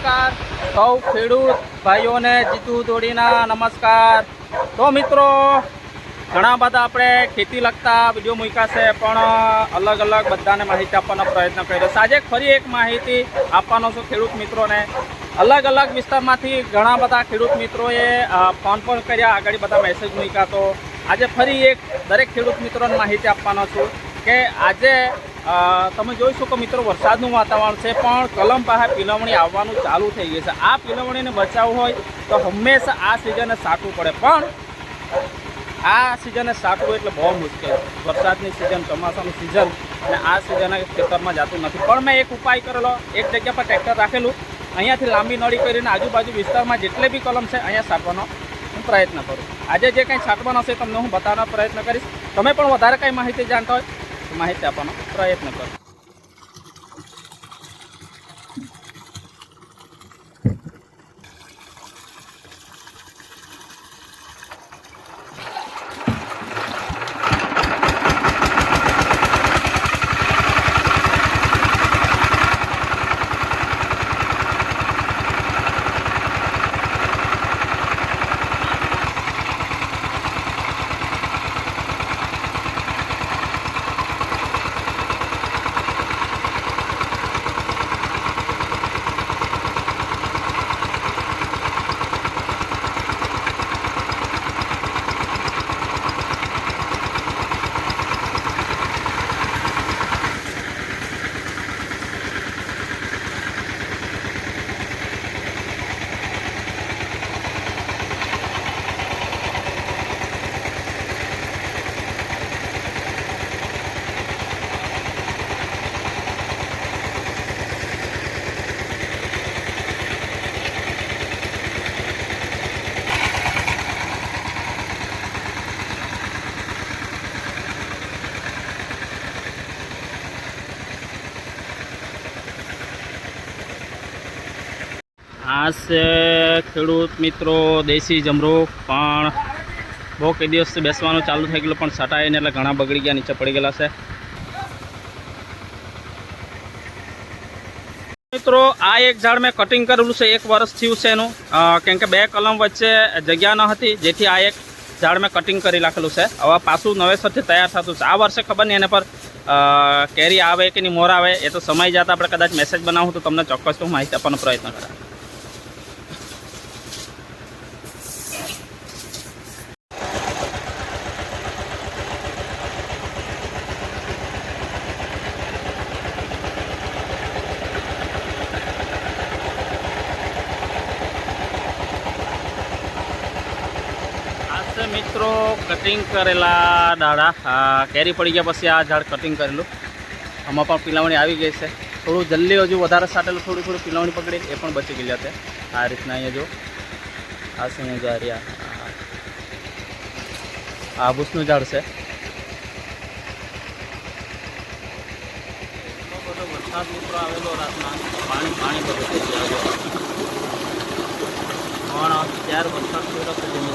નમસ્કાર. સૌ ખેડૂત ભાઈઓને જીતુ દોડીના નમસ્કાર. તો મિત્રો, ઘણા બધા આપણે ખેતી લગતા વીડિયો મૂક્યા છે, પણ અલગ અલગ બધાને માહિતી આપવાનો પ્રયત્ન કર્યો આજે ફરી એક માહિતી આપવાનો છું ખેડૂત મિત્રોને. અલગ અલગ વિસ્તારમાંથી ઘણા બધા ખેડૂત મિત્રોએ ફોન પણ કર્યા, આગળ બધા મેસેજ મૂક્યા. તો આજે ફરી એક દરેક ખેડૂત મિત્રોને માહિતી આપવાનો છું કે આજે તમે જોઈ શકો મિત્રો, વરસાદનું વાતાવરણ છે, પણ કલમ પાસે પીલવણી આવવાનું ચાલુ થઈ ગયું છે. આ પીલવણીને બચાવવું હોય તો હંમેશા આ સિઝને સાચવું પડે. પણ આ સિઝને સાચવું એટલે બહુ મુશ્કેલ. વરસાદની સિઝન, ચોમાસાની સિઝન, અને આ સિઝને ખેતરમાં જતું નથી. પણ મેં એક ઉપાય કરેલો. એક જગ્યા પર ટ્રેક્ટર રાખેલું. અહીંયાથી લાંબી નળી કરીને આજુબાજુ વિસ્તારમાં જેટલે બી કલમ છે, અહીંયા છાંટવાનો હું પ્રયત્ન કરું. આજે જે કંઈ છાંટવાનો હશે તમને હું બતાવવાનો પ્રયત્ન કરીશ. તમે પણ વધારે કંઈ માહિતી જાણતા હોય માહિતી આપવાનો પ્રયત્ન કરો આ ખેડૂત મિત્રો, દેશી જમરૂખ પણ બહુ કઈ દિવસથી બેસવાનું ચાલુ થઈ ગયેલું, પણ સટાઈને એટલે ઘણા બગડી ગયા, નીચે પડી ગયેલા છે. મિત્રો, આ એક ઝાડ મેં કટિંગ કરેલું છે, એક વર્ષ થયું છે એનું. કેમ કે બે કલમ વચ્ચે જગ્યા ન હતી, જેથી આ એક ઝાડ મેં કટિંગ કરી રાખેલું છે. હવે પાછું નવેસરથી તૈયાર થતું છે. આ વર્ષે ખબર નહીં, એના પર કેરી આવે કે નહીં, મોર આવે, એ તો સમય જતા આપણે કદાચ મેસેજ બનાવું તો તમને ચોક્કસ હું માહિતી આપવાનો પ્રયત્ન કરા આ છે મિત્રો કટિંગ કરેલા દાડા કેરી પડી ગયા પછી આ ઝાડ કટિંગ કરેલું. આમાં પણ પીલાવણી આવી ગઈ છે. થોડું જલ્દી હજુ વધારે સાટેલું, થોડું થોડું પીલાવણી પકડી, એ પણ બચી ગયેલા છે આ રીતના અહીંયા જો, આ સિંહ જો રહ્યા. આ- આ ઝાડ છે. પાણી પાણી બધું પણ ત્યાર વરસાદ થયો ધીમે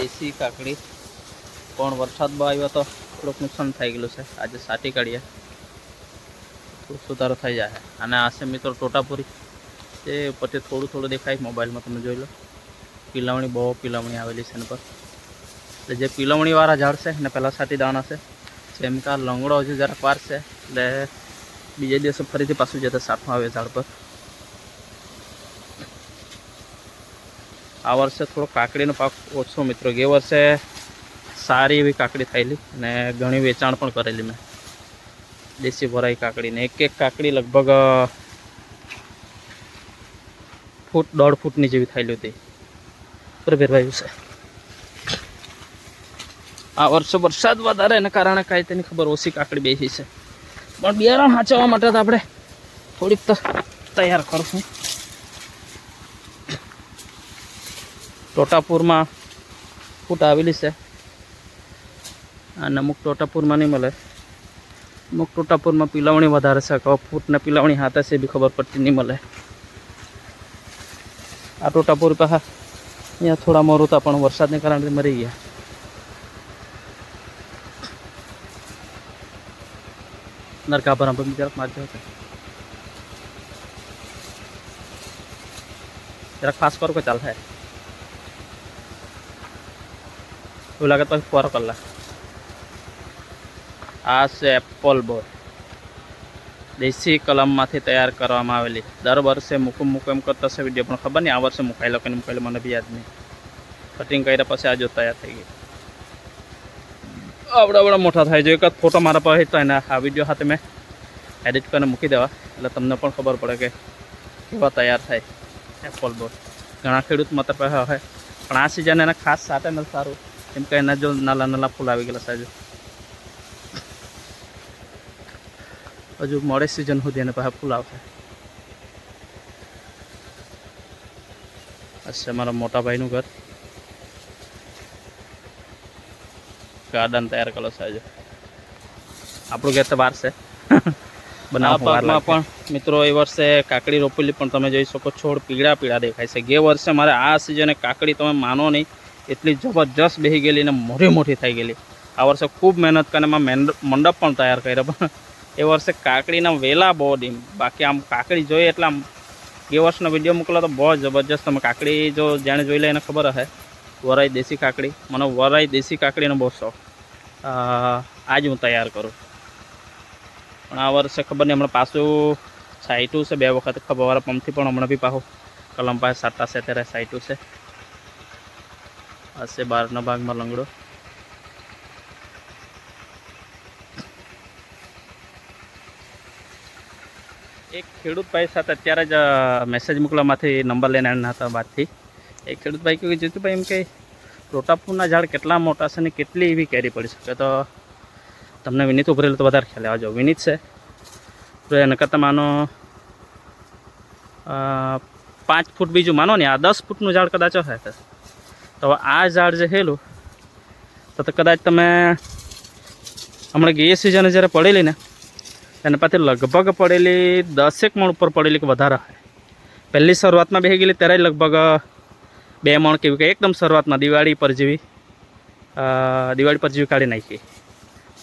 દેશી કાકડી. પણ વરસાદ બહુ આવ્યો તો થોડુંક નુકસાન થઈ ગયેલું છે. આજે સાટી કાઢીએ. થોડું સુધારો થઈ જાય. અને આ છે મિત્રો ટોટાપુરી. તે પછી થોડું થોડું દેખાય. મોબાઈલમાં તમે જોઈ લો. પીલાવણી, બહુ પીલાવણી આવેલી છે એના પર. એટલે જે પીલવણીવાળા ઝાડ છે, એને પહેલાં સાટી દાણા છે. જેમ કે આ લંગડો હજુ જરાક વાર છે. એટલે બીજે દિવસે ફરીથી પાછું જતા સાતમાં આવે ઝાડ પર. આ વર્ષે થોડો કાકડીનો પાક ઓછો મિત્રો. ગયા વર્ષે સારી એવી કાકડી થયેલી અને ઘણી વેચાણ પણ કરેલી મેં. દેશી ભરાઈ કાકડીને. એક એક કાકડી લગભગ ફૂટ, દોઢ ફૂટની જેવી થયેલી હતી. પ્રભેરવાયું છે. આ વર્ષે વરસાદ વધારે એના કારણે કાંઈ તેની ખબર ઓછી કાકડી બેસી છે. પણ બિયારણ સાચવવા માટે તો આપણે થોડીક તો તૈયાર કરશું. ટોટાપુરમાં ફૂટ આવેલી છે. અને અમુક ટોટાપુરમાં નહીં મળે. અમુક ટોટાપુરમાં પીલાવણી વધારે છે કહો ફૂટને પીલાવણી હાથે છે બી ખબર પડતી નહીં મળે. આ ટોટાપુર પાસે અહીંયા થોડા મોરું હતા, પણ વરસાદને કારણે મરી ગયા. નરકા પર આપણે જરાક મારજો હતા જરાક ખાસ કરો કે ચાલ થાય? એવું લાગે તો ફોરો કલાક આ છે એપલ બોર દેશી કલમમાંથી તૈયાર કરવામાં આવેલી. દર વર્ષે મૂકું મૂકું એમ કરતા હશે વીડિયો પણ ખબર નહીં, આ વર્ષે મુકાયેલો કે મુકાયેલો, મને બી યાદ નહીં. કટિંગ કર્યા પછી આ જો તૈયાર થઈ ગઈ. આવડા આવડા મોટા થાય છે. એક જ ફોટો મારા પાસે તો એના આ વીડિયો સાથે મેં એડિટ કરીને મૂકી દેવા. એટલે તમને પણ ખબર પડે કે કેવા તૈયાર થાય એપલ બોર ઘણા ખેડૂત માત્ર પાસે હોય પણ આ સિઝન એને ખાસ સાથે નથી સારું. કેમ કે એના જો નાના નાના ફૂલ આવી ગયેલા સાજુ હજુ મોડે સિઝન સુધી એને પાસે ફૂલ આવશે. આ છે મારા મોટાભાઈનું ઘર. ગાર્ડન તૈયાર કરેલો છે આપણું ઘેર તો બહાર છે. બનાવવામાં પણ મિત્રો એ વર્ષે કાકડી રોપેલી પણ તમે જોઈ શકો છોડ પીળા પીળા દેખાય છે. ગે વર્ષે મારે આ સિઝને કાકડી તમે માનો નહીં એટલી જબરજસ્ત બેહી ગયેલી ને મોટી મોટી થઈ ગયેલી. આ વર્ષે ખૂબ મહેનત કરીને મેંડ- મંડપ પણ તૈયાર કર્યો. પણ એ વર્ષે કાકડીના વેલા બહુ ડીમ બાકી આમ કાકડી જોઈએ એટલે આમ એ વર્ષનો વીડિયો મોકલો તો બહુ જબરજસ્ત. તમે કાકડી જો જાણે જોઈ લે એને ખબર હશે વરાઈ દેશી કાકડી. મને વરાઈ દેશી કાકડીનો બહુ શોખ. આજ હું તૈયાર કરું. પણ આ વર્ષે ખબર નહીં, હમણાં પાછું સાઈટું છે બે વખત. ખબરવાળા પંપથી પણ હમણાં બી પાછું કલમ પાસે સાટા છે. ત્યારે સાઈટું છે હશે બહારના ભાગમાં લંગડો. એક ખેડૂત ભાઈ સાથે અત્યારે જ મેસેજ મોકલવામાંથી નંબર લઈને આવ્યા હતા બાદથી. એક ખેડૂત ભાઈ કહ્યું જીતુભાઈ એમ કે રોટાપુરના ઝાડ કેટલા મોટા છે ને કેટલી એવી કેરી પડી શકે? તો તમને વિનીત ઉભરેલું તો વધારે ખ્યાલ આવજો વિનીત છે. તો એ નકર માનો પાંચ ફૂટ બીજું માનો ને, આ દસ ફૂટનું ઝાડ કદાચ હશે. તો આ ઝાડ જે હેલું, તો કદાચ તમે હમણાં ગઈ સિઝને જ્યારે પડેલી ને એના પાસે લગભગ પડેલી દસેક મણ ઉપર પડેલી કે વધારે પહેલી શરૂઆતમાં બેસી ગયેલી, ત્યારે લગભગ બે મણ કેવી કે એકદમ શરૂઆતમાં દિવાળી પર જેવી દિવાળી પર જેવી કાઢી નાખી.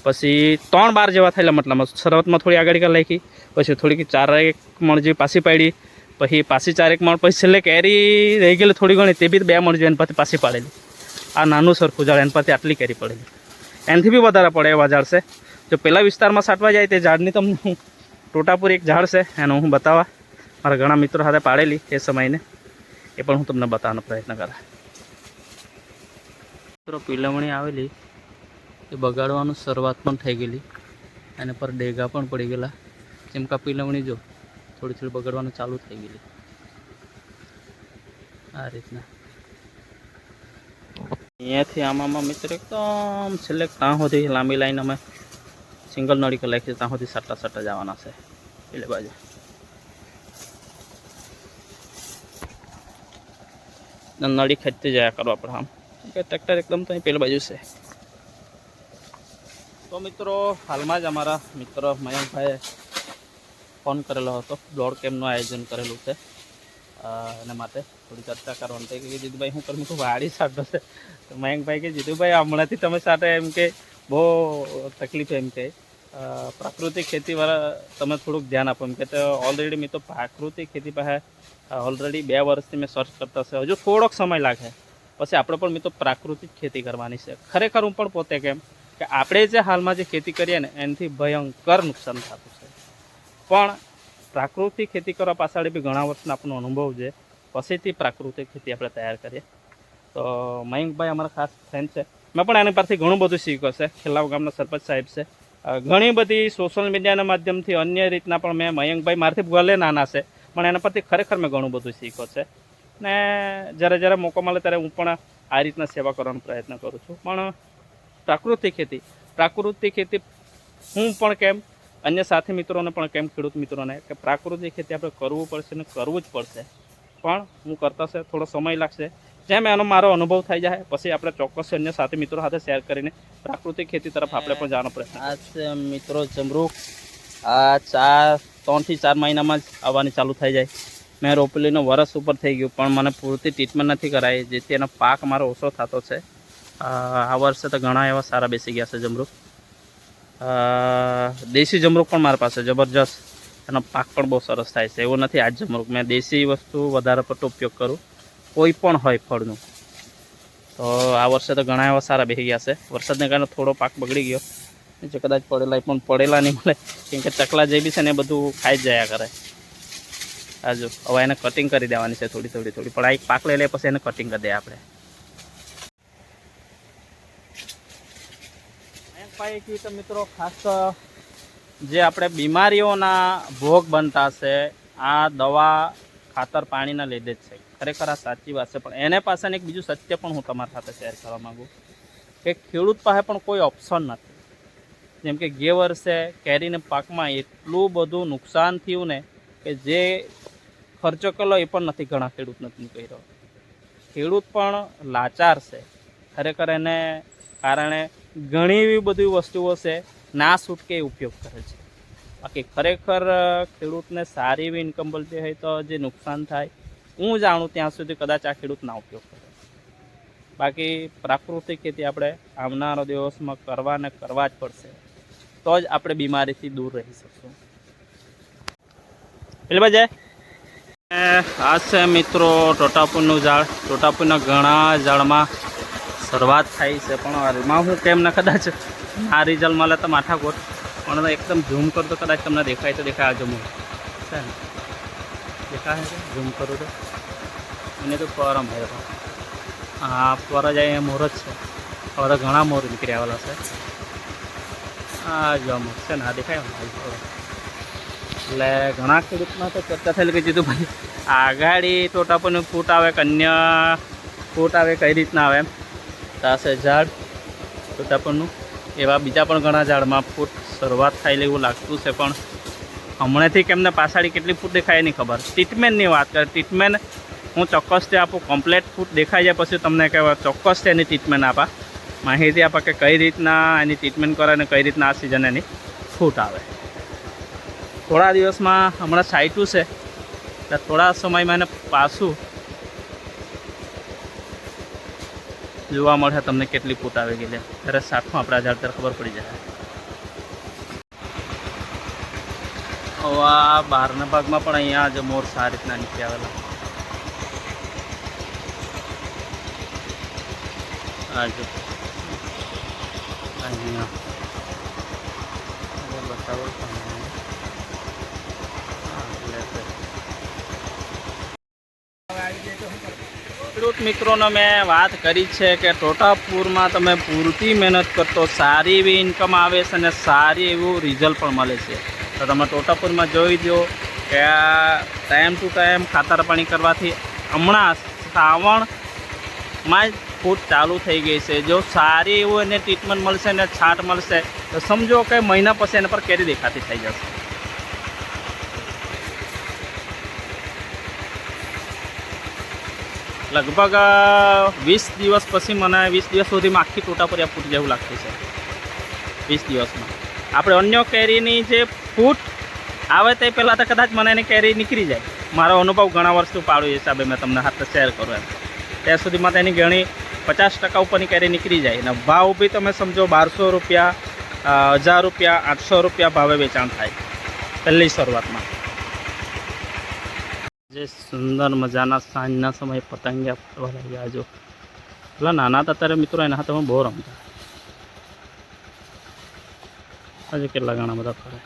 પછી ત્રણ બાર જેવા થયેલા મતલબમાં શરૂઆતમાં થોડી આગળ કાઢી નાખી, પછી થોડીક ચાર એક મણ જેવી પાછી પાડી, પછી પાછી ચાર એક મણ પછી છેલ્લે કેરી રહી ગયેલી થોડી ઘણી, તે બી બે મણ જેવી, એના પછી પાછી પાડેલી. આ નાનું સરખું ઝાડ, એના પાસે આટલી કેરી પડેલી. એનાથી બી વધારે પડે એવા ઝાડ છે. જો પેલા વિસ્તારમાં સાટવા જાય તે ઝાડની તમને હું ટોટાપુર એક ઝાડ છે, એનો હું બતાવવા મારા ઘણા મિત્રો સાથે પાડેલી એ સમયને. એ પણ હું તમને બતાવવાનો પ્રયત્ન કરા મિત્રો પીલમણી આવેલી, એ બગાડવાનું શરૂઆત પણ થઈ ગયેલી. એના પર ડેગા પણ પડી ગયેલા. જેમ કે પીલમણી જો, થોડી થોડી બગડવાનું ચાલુ થઈ ગયેલી. આ રીતના. અહીંયાથી આમાં મિત્ર, એકદમ છેલ્લે ત્યાં સુધી લાંબી લાઈન અમે સિંગલ નળી કલાક છે ત્યાં સુધી સાટા સાટા જવાના છે. પેલી બાજુ. નળી ખેંચતી જયા કરો આપણે આમ. કે ટ્રેક્ટર એકદમ તો અહીં પેલી બાજુ છે. તો મિત્રો હાલમાં જ અમારા મિત્ર મયંકભાઈએ ફોન કરેલો હતો બ્લોડ કેમ્પનું આયોજન કરેલું છે. એના માટે થોડી ચર્ચા કરવાની થઈ કે જીતુભાઈ હું કરું તો વાડી સાટો છે. તો મયંકભાઈ કે જીતુભાઈ હમણાંથી તમે સાથે એમ કે બહુ તકલીફ એમ કે. અ, પ્રાકૃતિક ખેતીવાળા તમે થોડુંક ધ્યાન આપો એમ કે ઓલરેડી મેં તો પ્રાકૃતિક ખેતી પાસે ઓલરેડી બે વર્ષથી મેં સર્ચ કરતા છે. હજુ થોડોક સમય લાગે. પછી આપણે પણ મેં તો પ્રાકૃતિક ખેતી કરવાની છે. ખરેખર હું પણ પોતે કેમ કે આપણે જે હાલમાં જે ખેતી કરીએ ને, એનાથી ભયંકર નુકસાન થતું છે. પણ પ્રાકૃતિક ખેતી કરવા પાછળ બી ઘણા વર્ષનો આપણો અનુભવ છે. પછીથી પ્રાકૃતિક ખેતી આપણે તૈયાર કરીએ. તો, મયંકભાઈ અમારા ખાસ ફ્રેન્ડ છે. મેં પણ એની પરથી ઘણું બધું શીખ્યો છે. ખેલાવ ગામના સરપંચ સાહેબ છે. ઘણી બધી સોશિયલ મીડિયાના માધ્યમથી અન્ય રીતના પણ મેં મયંકભાઈ મારાથી ભલે નાના છે. પણ એના પરથી ખરેખર મેં ઘણું બધું શીખો છે. ને જ્યારે જ્યારે મોકો મળે ત્યારે હું પણ આ રીતના સેવા કરવાનો પ્રયત્ન કરું છું. પણ પ્રાકૃતિક ખેતી પ્રાકૃતિક ખેતી હું પણ કેમ, અન્ય સાથી મિત્રોને પણ કેમ, ખેડૂત મિત્રોને, કે પ્રાકૃતિક ખેતી આપણે કરવું પડશે ને કરવું જ પડશે. પણ હું કરતા થોડો સમય લાગશે. જેમ એનો મારો અનુભવ થઈ જાય, પછી આપણે ચોક્કસ અન્ય સાથે મિત્રો સાથે શેર કરીને પ્રાકૃતિક ખેતી તરફ આપણે પણ જવાનો પ્રયત્ન આ મિત્રો જમરૂખ આ ચાર ત્રણથી ચાર મહિનામાં જ આવવાની ચાલુ થઈ જાય. મેં રોપેલીનો વરસ ઉપર થઈ ગયું, પણ મને પૂરતી ટ્રીટમેન્ટ નથી કરાવી જેથી એનો પાક મારો ઓછો થતો છે. આ વર્ષે તો ઘણા એવા સારા બેસી ગયા છે જમરૂખ દેશી જમરૂક પણ મારી પાસે જબરજસ્ત, એનો પાક પણ બહુ સરસ થાય છે. એવું નથી આ જમરૂખ મેં દેશી વસ્તુ વધારે પડતો ઉપયોગ કરું. કોઈ પણ હોય ફળનું. તો આ વર્ષે તો ઘણા એવા સારા બેસી ગયા છે. વરસાદને કારણે થોડો પાક બગડી ગયો. જે કદાચ પડેલા પણ પડેલા નહીં મળે. કેમ કે ચકલા જે બી છે ને બધું ખાઈ જ જયા કરે. આ જો, હવે એને કટિંગ કરી દેવાની છે થોડી થોડી થોડી. પણ આ એક પાક લઈ લે પછી એને કટિંગ કરી દે આપણે. કહ્યું તો મિત્રો, ખાસ જે આપણે બીમારીઓના ભોગ બનતા છે, આ દવા ખાતર પાણીના લીધે જ છે. ખરેખર આ સાચી વાત છે. પણ એને પાસેને એક બીજું સત્ય પણ હું તમારી સાથે શેર કરવા માગું કે ખેડૂત પાસે પણ કોઈ ઓપ્શન નથી. જેમ કે ગે વર્ષે કેરીને પાકમાં એટલું બધું નુકસાન થયું ને કે જે ખર્ચો કરેલો એ પણ નથી. ઘણા ખેડૂત નથી કર્યો ખેડૂત પણ લાચાર છે. ખરેખર એને કારણે ઘણી એવી બધી વસ્તુઓ છે ના છૂટકે ઉપયોગ કરે છે. બાકી ખરેખર ખેડૂતને સારી એવી ઇન્કમ મળતી હોય તો જે નુકસાન થાય હું જાણું ત્યાં સુધી કદાચ આ ખેડૂત ના ઉપયોગ કરે. બાકી પ્રાકૃતિક ખેતી આપણે આવનારા દિવસમાં કરવા ને કરવા જ પડશે. તો જ આપણે બીમારીથી દૂર રહી શકશું. પેલી ભાઈ આ છે મિત્રો ટોટાપુરનું ઝાડ. ટોટાપુરના ઘણા ઝાડમાં શરૂઆત થાય છે, પણ હાલમાં હું કેમ ને કદાચ આ રિઝલ્ટ મળે તો માથાકોટ પણ એકદમ ઝૂમ કરતો કદાચ તમને દેખાય તો દેખાય આજુ હું છે ને? દેખાય છે ઝૂમ કરું તો અને તો પરમ હે હા પર જ અહીંયા મોર જ છે હવે ઘણા મોર નીકળી આવેલા છે આ જોવા મોર છે ને આ દેખાય. એટલે ઘણા ખેડૂતમાં તો ચર્ચા થયેલી કે જીધું ભાઈ આગાડી ટોટાપરનું ફૂટ આવે કન્યા ફૂટ આવે કઈ રીતના આવે એમ તાસે ઝાડ ટોટાપરનું એવા બીજા પણ ઘણા ઝાડમાં ફૂટ શરૂઆત થયેલી એવું લાગતું છે પણ હમણાંથી કેમને પાછાડી કેટલી ફૂટ દેખાય નહીં ખબર. ટ્રીટમેન્ટની વાત કરે ટ્રીટમેન્ટ હું ચોક્કસથી આપું કમ્પ્લેટ ફૂટ દેખાઈ જાય પછી તમને કહેવાય ચોક્કસથી એની ટ્રીટમેન્ટ આપા. માહિતી આપા કે કઈ રીતના એની ટ્રીટમેન્ટ કરે અને કઈ રીતના આ સિઝન એની ફૂટ આવે. થોડા દિવસમાં હમણાં સાઈટું છે. એટલે થોડા સમયમાં એને પાછું જોવા મળે તમને કેટલી ફૂટ આવી ગયેલી ત્યારે સાઠમાં આપણે ઝાડ ત્યારે ખબર પડી જાય હવે આ બહારના ભાગમાં પણ અહીંયા જ મોર સારી રીતના નીકળી આવેલા આ અહીંયા બતાવો તમને. હા, એટલે છે. ખેડૂત મિત્રોને મેં વાત કરી છે કે ટોટાપુરમાં તમે પૂરતી મહેનત કરતો સારી એવી ઇન્કમ આવે છે અને સારી એવું રિઝલ્ટ પણ મળે છે તો તમે ટોટાપુરમાં જોઈ દો કે ટાઈમ ટુ ટાઈમ ખાતર પાણી કરવાથી હમણાં શ્રાવણમાં જ ફૂટ ચાલુ થઈ ગઈ છે. જો સારી એવું એને ટ્રીટમેન્ટ મળશે ને છાંટ મળશે, તો સમજો કે મહિના પછી એના પર કેરી દેખાતી થઈ જશે. લગભગ વીસ દિવસ પછી મને વીસ દિવસ સુધીમાં આખી ટોટાપુરિયા ફૂટ જેવું લાગતું છે. વીસ દિવસમાં. આપણે અન્ય કેરીની જે ફૂટ આવે તે પહેલાં તો કદાચ મને એની કેરી નીકળી જાય. મારો અનુભવ ઘણા વર્ષથી પાડું હિસાબે મેં તમને હાથે શેર કરું એમ. ત્યાં સુધીમાં તેની ઘણી પચાસ ટકા ઉપરની કેરી નીકળી જાય અને ભાવ બી તમે સમજો બારસો રૂપિયા હજાર રૂપિયા, આઠસો રૂપિયા ભાવે વેચાણ થાય પહેલી શરૂઆતમાં. જે સુંદર મજાના સાંજના સમયે પતંગિયા ફરવા લાગ્યા જો પેલા નાના હતા ત્યારે મિત્રો એના હાથે હું બહુ રમતા. હજુ કેટલા ઘણા બધા ફરે.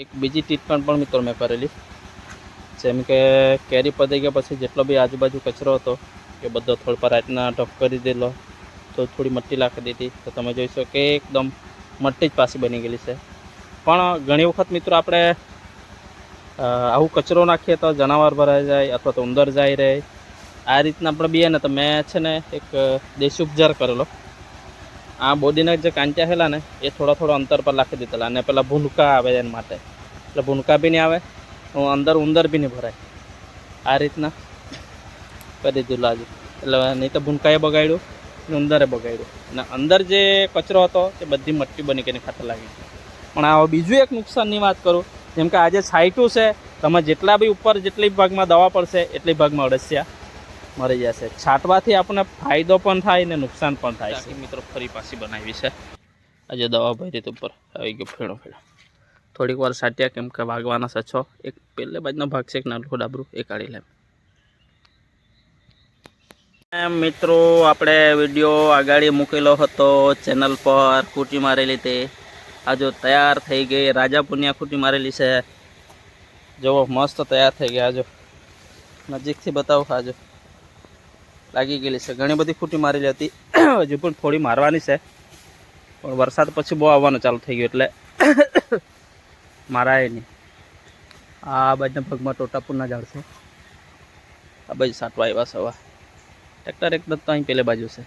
એક બીજી ટ્રીટમેન્ટ પણ મિત્રો મેં કરેલી જેમ કે કેરી પતી ગયા પછી જેટલો બી આજુબાજુ કચરો હતો, એ બધો થોડ પર રાતના ઢપ કરી દેલો તો થોડી મટ્ટી નાખી દીધી. તો તમે જોઈશો કે એકદમ મટ્ટી જ પાછી બની ગયેલી છે. પણ ઘણી વખત મિત્રો આપણે આવું કચરો નાખીએ તો જનાવર ભરાઈ જાય અથવા તો ઉંદર જાય રહે આ રીતના આપણે બીએ ને તો મેં છે ને એક દેશી ઉપચાર કરેલો. આ બોડીના જે કાંચા હેલા ને, એ થોડા થોડા અંતર પર રાખી દીધેલા અને પેલા ભૂનકા આવે એના માટે. એટલે ભૂનકા બી નહીં આવે, હું અંદર ઉંદર બી નહીં ભરાય. આ રીતના કરી દીધું લાજુ એટલે નહીં તો ભૂનકાએ બગાડ્યું, ને ઉંદરે બગાડ્યું. અને અંદર જે કચરો હતો તે બધી મટ્ટી બની કરીને ખાતર લાગી. પણ આ બીજું એક નુકસાનની વાત કરું, જેમ કે આજે છાંટ્યું છે, તમે જેટલા બી ઉપર જેટલી ભાગમાં દવા પડશે, એટલી ભાગમાં અળસિયા. મરી જશે. છાંટવાથી આપણને ફાયદો પણ થાય ને નુકસાન પણ થાય છે. મિત્રો ફરી પાછી બનાવી છે. આજે દવા ભરી રીત ઉપર. આવી ગયો ફેણો ફેણો. થોડીક વાર સાટ્યા કેમ કે વાગવાના છે છો. એક પહેલે બાજુનો ભાગ છે એક નાનું ડાબરું. એ કાઢી લેમ. એમ મિત્રો આપણે વીડિયો આગળ મૂકેલો હતો ચેનલ પર ખૂટી મારેલી તે. આ જો તૈયાર થઈ ગઈ રાજા પુનિયા ખૂટી મારેલી છે. જુઓ મસ્ત તૈયાર થઈ ગયા જો. નજીકથી બતાવો આજો લાગી ગયેલી છે. ઘણી બધી ખૂટી મારેલી હતી. હજુ પણ થોડી મારવાની છે. પણ વરસાદ પછી બહુ આવવાનું ચાલુ થઈ ગયું એટલે મારાય નહીં. આ બાજુના ભાગમાં ટોટાપુરના ઝાડ છે. આ બાજુ સાટવા આવ્યા સવા. ટ્રેક્ટર એકદમ તો અહીં પેલે બાજુ છે.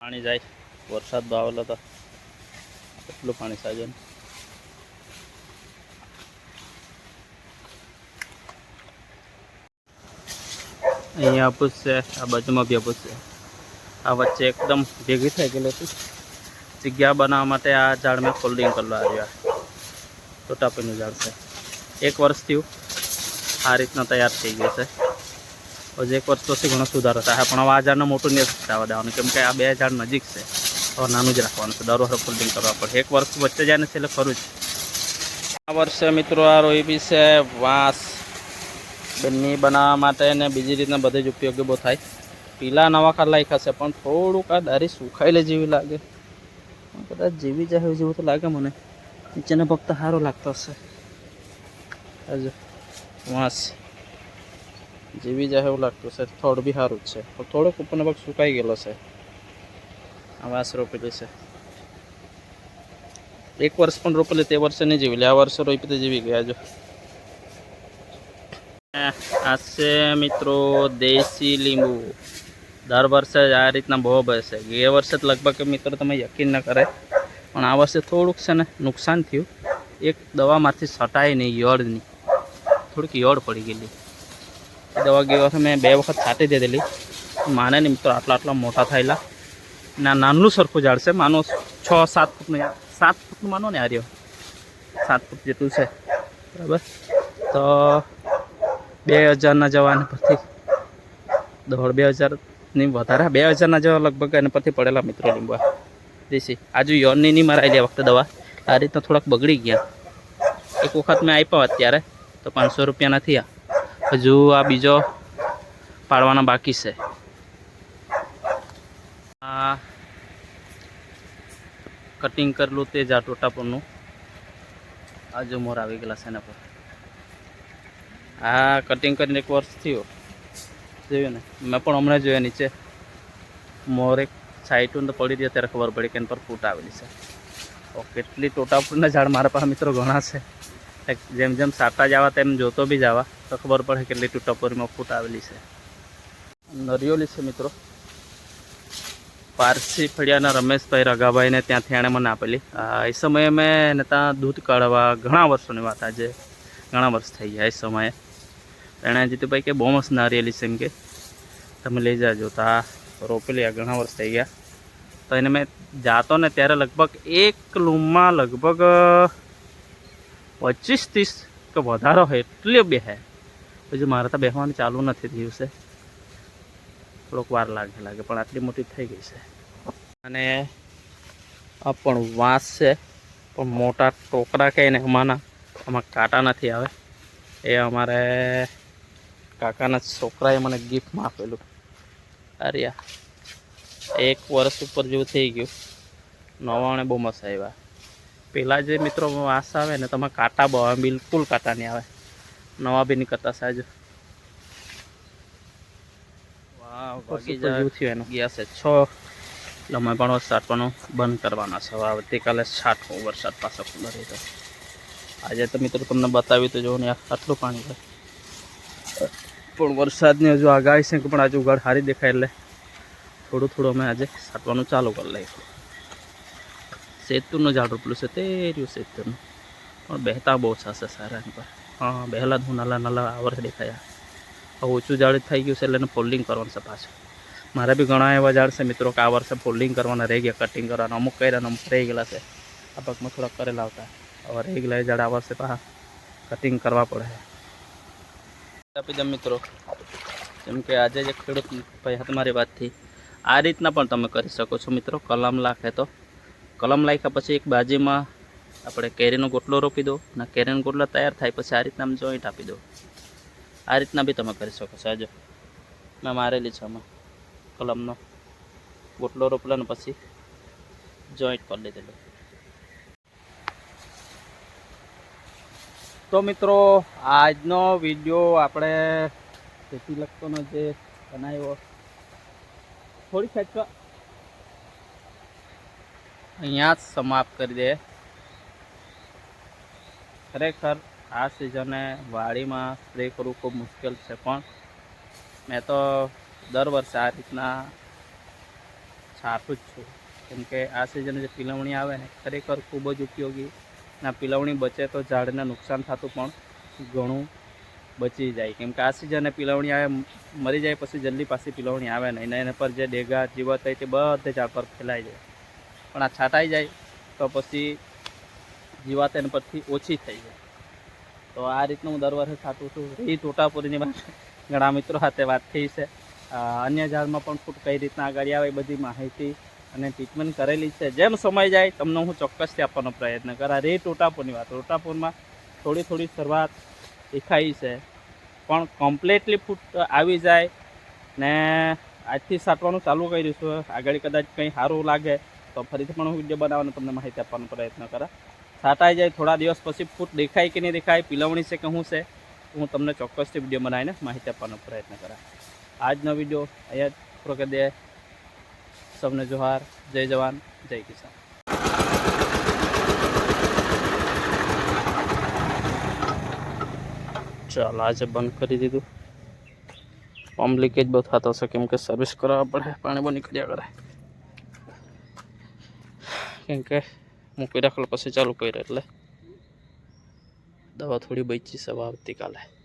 પાણી જાય. વરસાદ આવેલો તો. કેટલું પાણી સાજે અહીંયા આપું છે આ બાજુમાં બી આપું છે આ વચ્ચે એકદમ ભેગી થઈ ગયેલી હતી. જગ્યા બનાવવા માટે આ ઝાડ મેં ફોલ્ડિંગ કરવા આવ્યા. ટોટાપીનું ઝાડ છે. એક વર્ષ થયું. આ રીતના તૈયાર થઈ ગયું છે. હજી એક વર્ષ પછી ઘણો સુધારો થાય. પણ હવે આ ઝાડને મોટું નહીં થવા દેવાનું, કેમ કે આ બે ઝાડ નજીક છે. હવે નાનું જ રાખવાનું છે. દર વખતે ફોલ્ડિંગ કરવા પડે. એક વર્ષ વચ્ચે જાય ને એટલે ખરું જ. આ વર્ષે મિત્રો આ રોઈ બી છે વાંસ. બંને બનાવવા માટે ને બીજી રીતના બધે જ ઉપયોગી બહુ થાય. પીલા નવા ખાર લાયકા છે પણ થોડુંક આ દારી સુખાયેલી જેવી લાગે. કદાચ જેવી જાય જેવું તો લાગે મને. નીચેનો ભક્ત સારો લાગતો હશે. હજુ વાંસ. જેવી જાય એવું લાગતું છે થોડું બી સારું જ છે. પણ થોડોક ઉપરનો ભાગ સુકાઈ ગયેલો છે. આ વાંસ રોપેલી છે. એક વર્ષ પણ રોપેલી, તે વર્ષે નહીં જેવી. આ વર્ષે રોપી તો જીવી ગયા જો. છે મિત્રો દેશી લીંબુ. દર વર્ષે જ આ રીતના બહુ બેસે ગયા વર્ષે લગભગ મિત્રો તમે યકીન ન કરે પણ આ વર્ષે થોડુંક છે ને નુકસાન થયું. એક દવામાંથી સટાઈ નહીં યળની થોડીક યળ પડી ગયેલી. એ દવા ગયા વર્ષે મેં બે વખત છાંટી દીધેલી. માને નહીં મિત્રો આટલા આટલા મોટા થયેલા. ના નાનું સરખું ઝાડ છે. માનો છ, સાત ફૂટનું સાત ફૂટનું માનો ને આર્યો સાત ફૂટ જેટલું છે. બરાબર? તો બે હજારના જવાને પરથી દોઢ બે હજારની વધારે. બે હજારના જવા લગભગ એને પરથી પડેલા મિત્રો લીંબા દેશી. આજુ યોનની નહીં મરાયેલી આ વખતે દવા. આ રીતના થોડાક બગડી ગયા. એક વખત મેં આપ્યા અત્યારે, તો પાંચસો રૂપિયાના થયા. હજુ આ બીજો પાડવાના બાકી છે. આ કટિંગ કરેલું તે જ આ ટોટા પરનું. આ જો મોર આવી ગયેલા છે એના પર. આ કટિંગ કરીને એક વર્ષ થયું. જોયું ને? મેં પણ હમણાં જોયા નીચે. મોર એક સાઈટું તો પડી રહી ત્યારે ખબર પડી કે એના પર ફૂટ આવેલી છે. ઓ કેટલી ટોટાપુરના ઝાડ મારા પાસે મિત્રો ઘણા છે. જેમ જેમ સાટા જવા તેમ જોતો બી જવા, તો ખબર પડે કેટલી ટોટાપુરીમાં ફૂટ આવેલી છે. નરિયોલી છે મિત્રો. પારસી ફળિયાના રમેશભાઈ રગાભાઈને ત્યાંથી એણે મને આપેલી. એ સમયે મેં એને ત્યાં દૂધ કાઢવા ઘણા વર્ષોની વાત આજે, ઘણા વર્ષ થઈ ગયા એ સમયે. એણે જીતુભાઈ કે બહુ મસ્ત નારિયેલી છે એમ કે. તમે લઈ જાજો. તો આ રોપેલી આ ઘણા વર્ષ થઈ ગયા. તો એને મેં જાતો ને ત્યારે લગભગ એક લૂમમાં લગભગ પચીસ ત્રીસ કે વધારો હોય એટલી બેહે પછી મારે તો બેસવાનું ચાલુ નથી થયું છે. થોડોક વાર લાગે લાગે, પણ આટલી મોટી થઈ ગઈ છે. અને આ પણ વાંસ છે, પણ મોટા ટોકરા કે એને અમાના આમાં કાંટા નથી આવે. એ અમારે કાકાના છોકરાએ મને ગિફ્ટમાં આપેલું અરે એક વર્ષ ઉપર જેવું થઈ ગયું. નવાણે બહુ મસ્ત આવ્યા. પહેલાં જે મિત્રો વાંસ આવે ને તમે કાંટા બહુ આવે બિલકુલ કાંટા નહીં આવે. નવા બી નહીં કરતા એનું. ગયા છે છ. એટલે અમે પણ છાંટવાનું બંધ કરવાના છે. હવે આવતીકાલે છાંટવું વરસાદ પાછો ખુલ્લો રહી તો આજે તો મિત્રો તમને બતાવ્યું તો જોવો ને આ આટલું પાણી છે પણ વરસાદની હજુ આગાહી છે કે પણ આજે ઉગાડ સારી દેખાય એટલે થોડું થોડું અમે આજે સાટવાનું ચાલુ કરી લઈશું. સેતુરનું ઝાડ રોપલું છે તે રહ્યું સેતુરનું પણ બહેતા બહુ છે સારા એમ પર હા, બહેલા હું નાલા નાલા આવર દેખાયા. હવે ઓછું ઝાડ થઈ ગયું છે એટલે એને ફોલ્ડિંગ કરવાનું છે પાછું. મારે બી ઘણા એવા ઝાડ છે મિત્રો કે આ વર્ષે ફોલ્ડિંગ કરવાના, રહી ગયા કટિંગ કરવાના. અમુક કર્યા અમુક રહી ગયેલા છે. આ પગમાં થોડાક કરેલા આવતા. હવે રહી ગયેલા એ ઝાડ આ વર્ષે પાછા કટિંગ કરવા પડે. આપી દે મિત્રો. જેમ કે આજે જે ખેડૂત ભાઈ હતા મારી વાતથી. આ રીતના પણ તમે કરી શકો છો મિત્રો. કલમ લાખે તો. કલમ લાખ્યા પછી એક બાજુમાં આપણે કેરીનો ગોટલો રોપી દો અને કેરીનો ગોટલો તૈયાર થાય પછી આ રીતના જોઈન્ટ આપી દો. આ રીતના બી તમે કરી શકો છો. આજે મેં મારેલી છે આમાં કલમનો. ગોટલો રોપલો પછી જોઈન્ટ કરી લીધેલું. તો મિત્રો, આજનો વીડિયો આપણે ખેતી લગતોનો જે બનાવ્યો થોડી ખેંચવા અહીંયા જ સમાપ્ત કરી દે. ખરેખર આ સિઝને વાડીમાં સ્પ્રે કરવું ખૂબ મુશ્કેલ છે, પણ મેં તો દર વર્ષે આ રીતના છાપું જ છું. કેમ કે આ સિઝને જે પીલવણી આવે ને, ખરેખર ખૂબ જ ઉપયોગી ના, પીલવણી બચે તો ઝાડને નુકસાન થતું પણ ઘણું બચી જાય. કેમ કે આ સિઝને પીલવણી આવે, મરી જાય પછી જલ્દી પાછી પીલવણી આવે નહીં. ને એના પર જે ડેગા, જીવત હોય તે બધે ઝાડ પર ફેલાઈ જાય. પણ આ છાંટાઈ જાય તો પછી જીવાત એના પરથી ઓછી થઈ જાય. તો આ રીતનું હું દર વર્ષે છાંટું છું. એ તોટાપુરીની વાત ઘણા મિત્રો સાથે વાત થઈ છે. અન્ય ઝાડમાં પણ ફૂટ કઈ રીતના આગળ આવે એ બધી માહિતી અને ટ્રીટમેન્ટ કરેલી છે. જેમ સમય જાય, તમને હું ચોક્કસથી આપવાનો પ્રયત્ન કરા. રે ટોટાપુરની વાત. ટોટાપુરમાં થોડી થોડી શરૂઆત દેખાઈ છે. પણ કમ્પ્લેટલી ફૂટ આવી જાય ને આજથી સાટવાનું ચાલુ કર્યું છું. આગળ કદાચ કંઈ સારું લાગે, તો ફરીથી પણ હું વીડિયો બનાવવાનો તમને માહિતી આપવાનો પ્રયત્ન કરા. સાટાઈ જાય, થોડા દિવસ પછી ફૂટ દેખાય કે નહીં દેખાય, પીલવણી છે કે શું છે, હું તમને ચોક્કસથી વીડિયો બનાવીને માહિતી આપવાનો પ્રયત્ન કરા આજનો વીડિયો અહીંયા પૂરો દે. સૌને જોહાર જય જવાન જય કિસાન ચાલો આજે બંધ કરી દીધું પંપ લીકેજ બહુ થતો હશે કેમ કે સર્વિસ કરાવવા પડે પાણી બહુ નીકળ્યા કરે કેમ કે મૂકી રાખેલ પછી ચાલુ કર્યું એટલે દવા થોડી બચી છે હવે આવતીકાલે